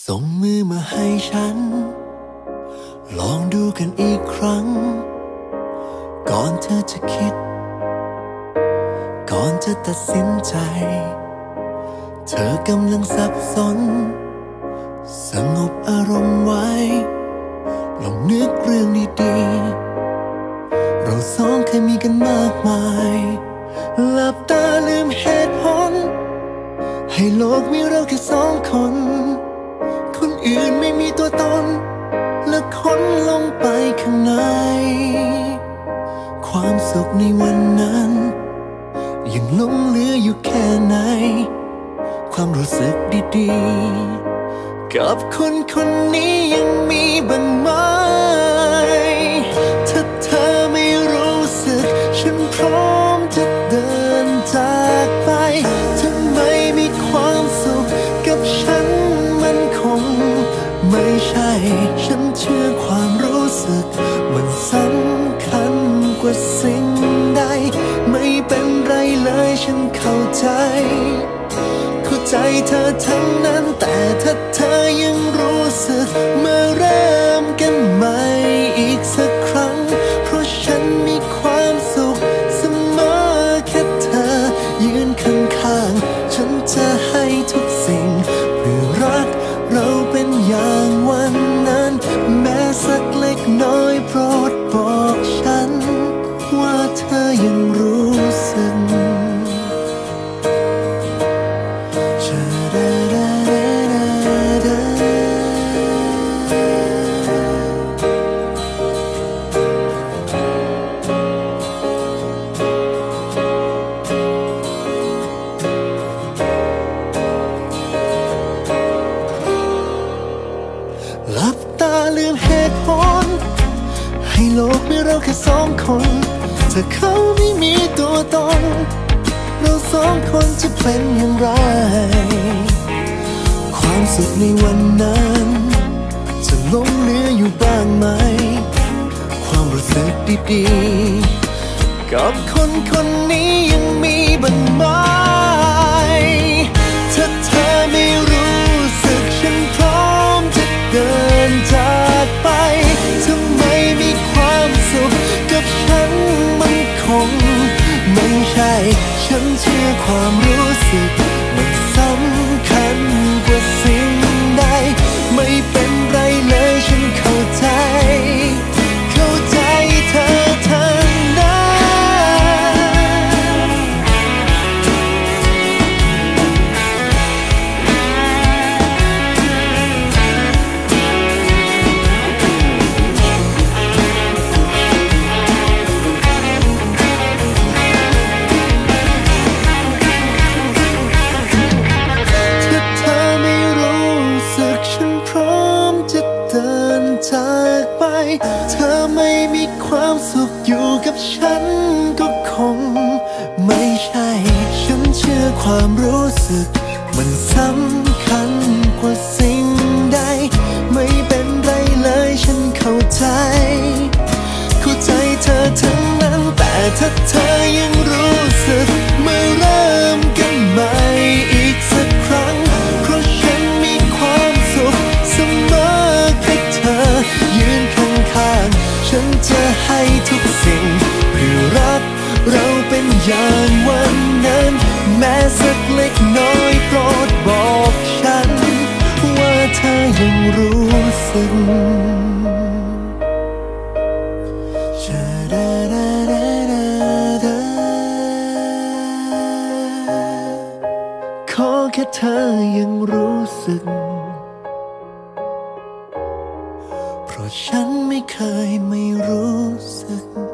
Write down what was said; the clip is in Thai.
ส่งมือมาให้ฉัน ลองดูกันอีกครั้ง ก่อนเธอจะคิด ก่อนจะตัดสินใจ เธอกำลังสับสน สงบอารมณ์ไว้ ลองนึกเรื่องดีๆเราสองเคยมีกันมากมายหลับตาลืมเหตุผล ให้โลกมีเราแค่สองคนคน อื่นไม่มีตัวตน และค้นลงไปข้างใน ความสุขในวันนั้น ยังหลงเหลืออยู่แค่ไหน ความรู้สึกดีๆ กับคนคนนี้ยังมีบ้างไหมถ้าเธอไม่รู้สึกฉันพร้อม ไม่ใช่ ฉันเชื่อความรู้สึก มันสำคัญกว่าสิ่งใด ไม่เป็นไรเลยฉันเข้าใจ เข้าใจเธอทั้งนั้น แต่ถ้าเธอยังรู้สึก เมื่อเริ่มกันใหม่ ตาลืมเหตุผล ให้โลกมีเราแค่สองคนถ้าเขาไม่มีตัวตน เราสองคนจะเป็นอย่างไร ความสุขในวันนั้น จะหลงเหลืออยู่บ้างไหม ความรู้สึกดีๆ กับคนคนนี้ยังมีบ้างไหม ง ไม่ใช่ฉันเชื่อความรู้สึก ถ้าเธอยังรู้สึก แค่เธอยังรู้สึก เพราะฉันไม่เคยไม่รู้สึก